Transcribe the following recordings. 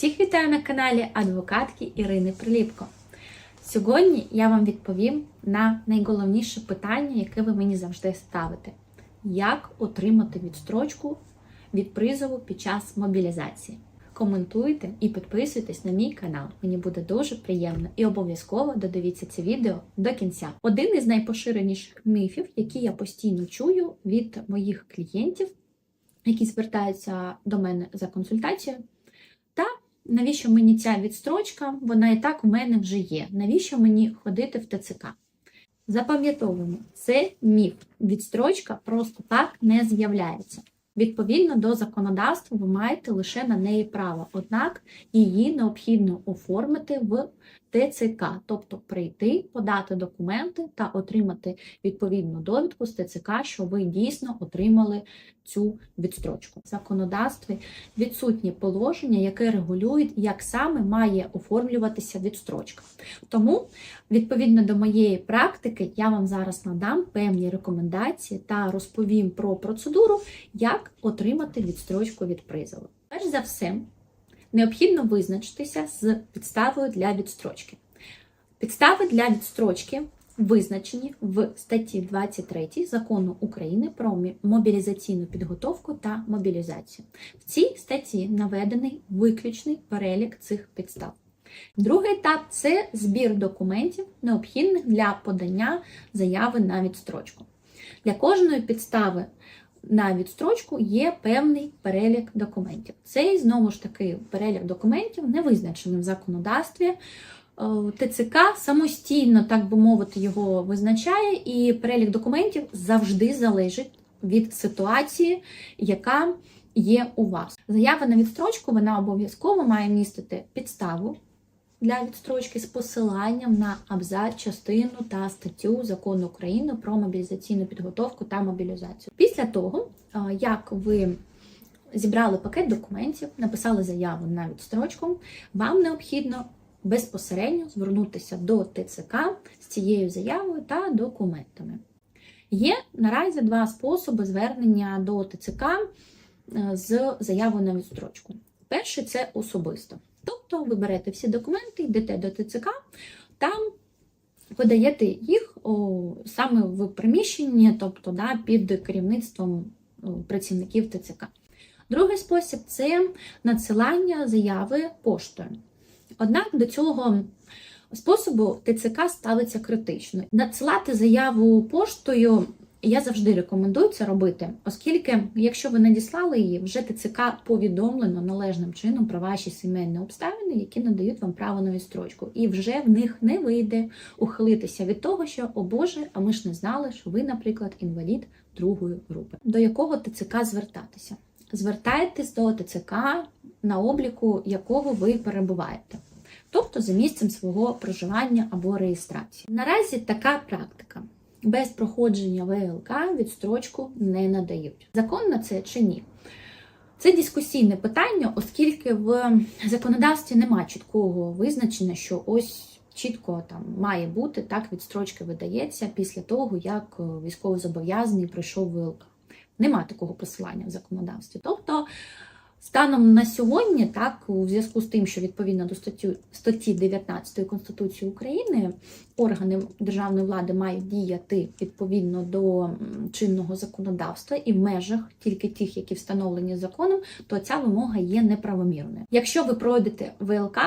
Всіх вітаю на каналі адвокатки Ірини Приліпко. Сьогодні я вам відповім на найголовніше питання, яке ви мені завжди ставите: як отримати відстрочку від призову під час мобілізації? Коментуйте і підписуйтесь на мій канал. Мені буде дуже приємно і обов'язково додивіться це відео до кінця. Один із найпоширеніших міфів, які я постійно чую від моїх клієнтів, які звертаються до мене за консультацією. Навіщо мені ця відстрочка? Вона і так у мене вже є. Навіщо мені ходити в ТЦК? Запам'ятовуємо, це міф. Відстрочка просто так не з'являється. Відповідно до законодавства, ви маєте лише на неї право, однак її необхідно оформити в ТЦК, тобто прийти, подати документи та отримати відповідну довідку з ТЦК, що ви дійсно отримали цю відстрочку. В законодавстві відсутнє положення, яке регулює, як саме має оформлюватися відстрочка. Тому, відповідно до моєї практики, я вам зараз надам певні рекомендації та розповім про процедуру, як отримати відстрочку від призову. Перш за все, необхідно визначитися з підставою для відстрочки. Підстави для відстрочки визначені в статті 23 закону України про мобілізаційну підготовку та мобілізацію. В цій статті наведений виключний перелік цих підстав. Другий етап це збір документів, необхідних для подання заяви на відстрочку. Для кожної підстави на відстрочку є певний перелік документів. Цей знову ж таки перелік документів не визначений в законодавстві. Е, ТЦК самостійно, так би мовити, його визначає, і перелік документів завжди залежить від ситуації, яка є у вас. Заява на відстрочку вона обов'язково має містити підставу для відстрочки з посиланням на абзац, частину та статтю закону України про мобілізаційну підготовку та мобілізацію. Після того, е, як ви зібрали пакет документів, написали заяву на відстрочку, вам необхідно безпосередньо звернутися до ТЦК з цією заявою та документами. Є наразі два способи звернення до ТЦК е, з заявою на відстрочку. Перший це особисто. Тобто ви берете всі документи, йдете до ТЦК, там подаєте їх о, саме в приміщенні, тобто да, під керівництвом працівників ТЦК. Другий спосіб це надсилання заяви поштою. Однак до цього способу ТЦК ставиться критично. Надсилати заяву поштою я завжди рекомендую це робити, оскільки, якщо ви надіслали її, вже ТЦК повідомлено належним чином про ваші сімейні обставини, які надають вам право на відстрочку. І вже в них не вийде ухилитися від того, що о Боже, а ми ж не знали, що ви, наприклад, інвалід другої групи, до якого ТЦК звертатися. Звертайтесь до ТЦК, на обліку якого ви перебуваєте. Тобто за місцем свого проживання або реєстрації. Наразі така практика без проходження ВЛК відстрочку не надають. Законно це чи ні? Це дискусійне питання, оскільки в законодавстві немає чіткого визначення, що ось чітко там має бути так, відстрочка видається після того, як військовозобов'язаний пройшов ВЛК. Нема такого посилання в законодавстві. Тобто, станом на сьогодні, так, у зв'язку з тим, що відповідно до статті, статті 19 Конституції України органи державної влади мають діяти відповідно до чинного законодавства і в межах тільки тих, які встановлені законом, то ця вимога є неправомірною. Якщо ви пройдете ВЛК,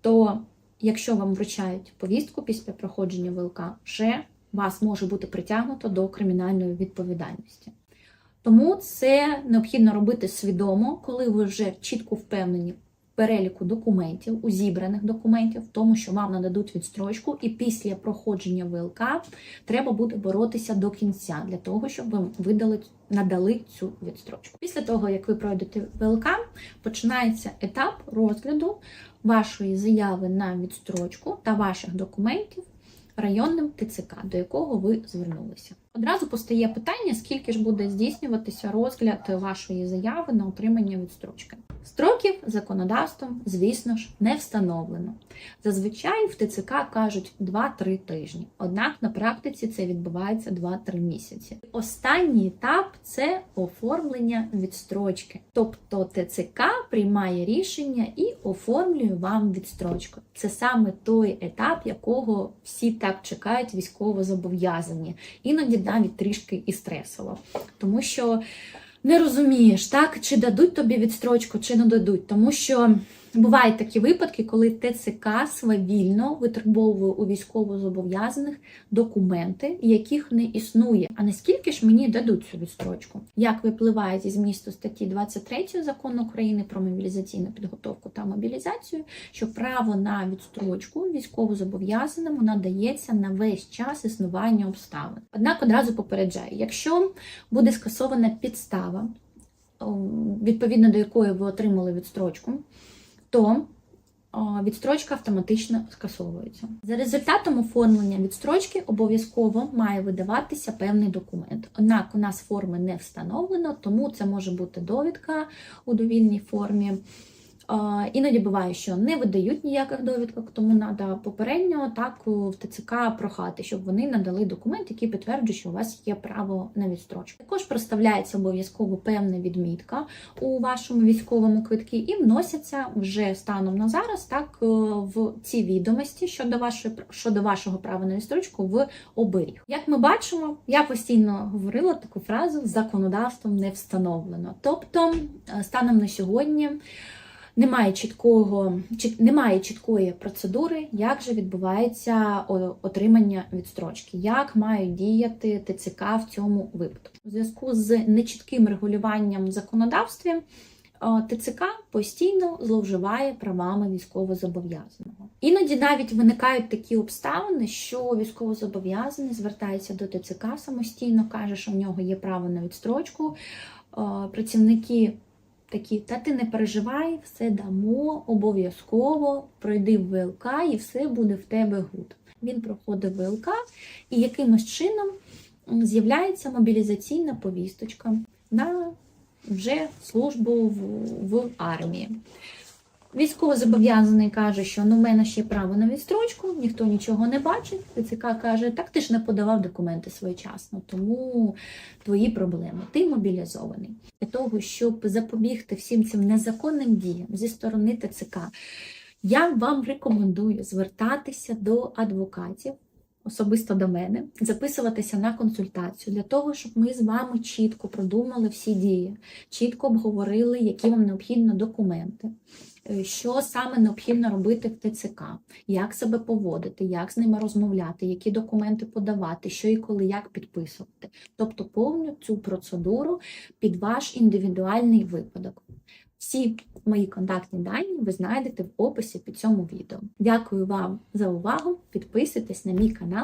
то якщо вам вручають повістку після проходження ВЛК, вже вас може бути притягнуто до кримінальної відповідальності. Тому це необхідно робити свідомо, коли ви вже чітко впевнені в переліку документів, у зібраних документів, в тому, що вам нададуть відстрочку, і після проходження ВЛК треба буде боротися до кінця для того, щоб ви видали надали цю відстрочку. Після того, як ви пройдете ВЛК, починається етап розгляду вашої заяви на відстрочку та ваших документів районним ТЦК, до якого ви звернулися. Одразу постає питання, скільки ж буде здійснюватися розгляд вашої заяви на отримання відстрочки. Строків законодавством, звісно ж, не встановлено. Зазвичай в ТЦК кажуть 2-3 тижні, однак на практиці це відбувається 2-3 місяці. Останній етап це оформлення відстрочки. Тобто ТЦК приймає рішення і оформлює вам відстрочку. Це саме той етап, якого всі так чекають військовозобов'язані. Іноді навіть трішки і стресово. Тому що не розумієш, так, чи дадуть тобі відстрочку, чи не дадуть. Тому що бувають такі випадки, коли ТЦК свавільно витребовує у військовозобов'язаних документи, яких не існує. А наскільки ж мені дадуть цю відстрочку? Як випливає зі змісту статті 23 закону України про мобілізаційну підготовку та мобілізацію, що право на відстрочку військовозобов'язаному надається на весь час існування обставин. Однак одразу попереджаю, якщо буде скасована підстава, відповідно до якої ви отримали відстрочку, то відстрочка автоматично скасовується. За результатом оформлення відстрочки обов'язково має видаватися певний документ. Однак у нас форми не встановлено, тому це може бути довідка у довільній формі. Іноді буває, що не видають ніяких довідок, тому треба попередньо так в ТЦК прохати, щоб вони надали документ, який підтверджує, що у вас є право на відстрочку. Також проставляється обов'язково певна відмітка у вашому військовому квитку і вносяться вже станом на зараз так е, в ці відомості щодо вашої щодо вашого права на відстрочку в оберіг. Як ми бачимо, я постійно говорила таку фразу законодавством не встановлено. Тобто, е, станом на сьогодні. Немає чіткого, чіт- немає чіткої процедури, як же відбувається отримання відстрочки, як мають діяти ТЦК в цьому випадку. У зв'язку з нечітким регулюванням в законодавстві ТЦК постійно зловживає правами військовозобов'язаного. Іноді навіть виникають такі обставини, що військовозобов'язаний звертається до ТЦК самостійно, каже, що в нього є право на відстрочку. Працівники такі, та ти не переживай, все дамо, обов'язково пройди в ВЛК і все буде в тебе гуд. Він проходив ВЛК і якимось чином з'являється мобілізаційна повісточка на вже службу в, в армії. Військовозобов'язаний каже, що ну, в мене ще право на відстрочку, ніхто нічого не бачить. ТЦК каже, так ти ж не подавав документи своєчасно, тому твої проблеми. Ти мобілізований. Для того, щоб запобігти всім цим незаконним діям зі сторони ТЦК, я вам рекомендую звертатися до адвокатів. Особисто до мене, записуватися на консультацію для того, щоб ми з вами чітко продумали всі дії, чітко обговорили, які вам необхідно документи, е, що саме необхідно робити в ТЦК, як себе поводити, як з ними розмовляти, які документи подавати, що і коли, як підписувати. Тобто повну цю процедуру під ваш індивідуальний випадок. Всі мої контактні дані ви знайдете в описі під цьому відео. Дякую вам за увагу. Підписуйтесь на мій канал.